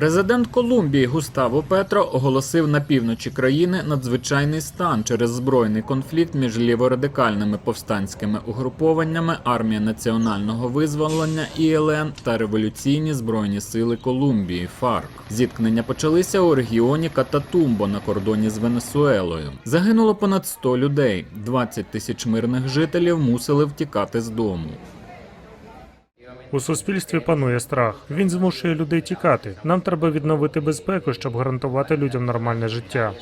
Президент Колумбії Густаво Петро оголосив на півночі країни надзвичайний стан через збройний конфлікт між ліворадикальними повстанськими угрупованнями Армія національного визволення ІЛН та революційні збройні сили Колумбії ФАРК. Зіткнення почалися у регіоні Кататумбо на кордоні з Венесуелою. Загинуло понад 100 людей. 20 тисяч мирних жителів мусили втікати з дому. У суспільстві панує страх. Він змушує людей тікати. Нам треба відновити безпеку, щоб гарантувати людям нормальне життя.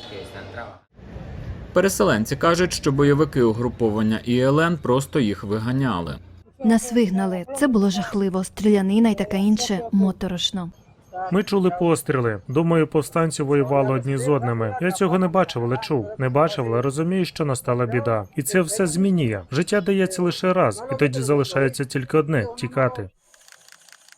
Переселенці кажуть, що бойовики угруповання ІЛН просто їх виганяли. Нас вигнали. Це було жахливо. Стрілянина і таке інше моторошно. Ми чули постріли. Думаю, повстанці воювали одні з одними. Я цього не бачив, але чув. Не бачив, але розумію, що настала біда. І це все змінює. Життя дається лише раз, і тоді залишається тільки одне тікати.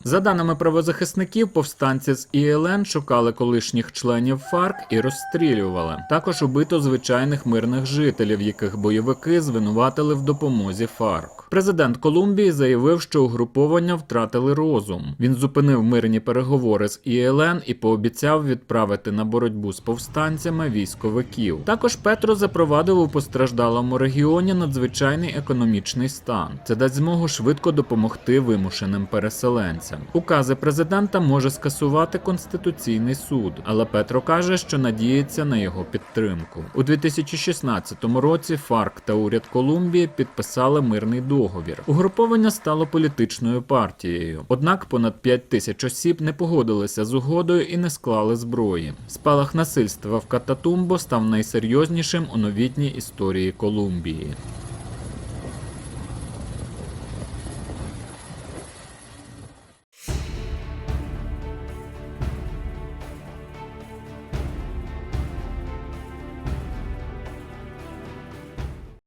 За даними правозахисників, повстанці з ІЛН шукали колишніх членів ФАРК і розстрілювали. Також убито звичайних мирних жителів, яких бойовики звинуватили в допомозі ФАРК. Президент Колумбії заявив, що угруповання втратили розум. Він зупинив мирні переговори з ІЛН і пообіцяв відправити на боротьбу з повстанцями військовиків. Також Петро запровадив у постраждалому регіоні надзвичайний економічний стан. Це дасть змогу швидко допомогти вимушеним переселенцям. Укази президента може скасувати конституційний суд, але Петро каже, що надіється на його підтримку. У 2016 році ФАРК та уряд Колумбії підписали мирний договір. Угруповання стало політичною партією. Однак понад 5 тисяч осіб не погодилися з угодою і не склали зброї. Спалах насильства в Кататумбо став найсерйознішим у новітній історії Колумбії.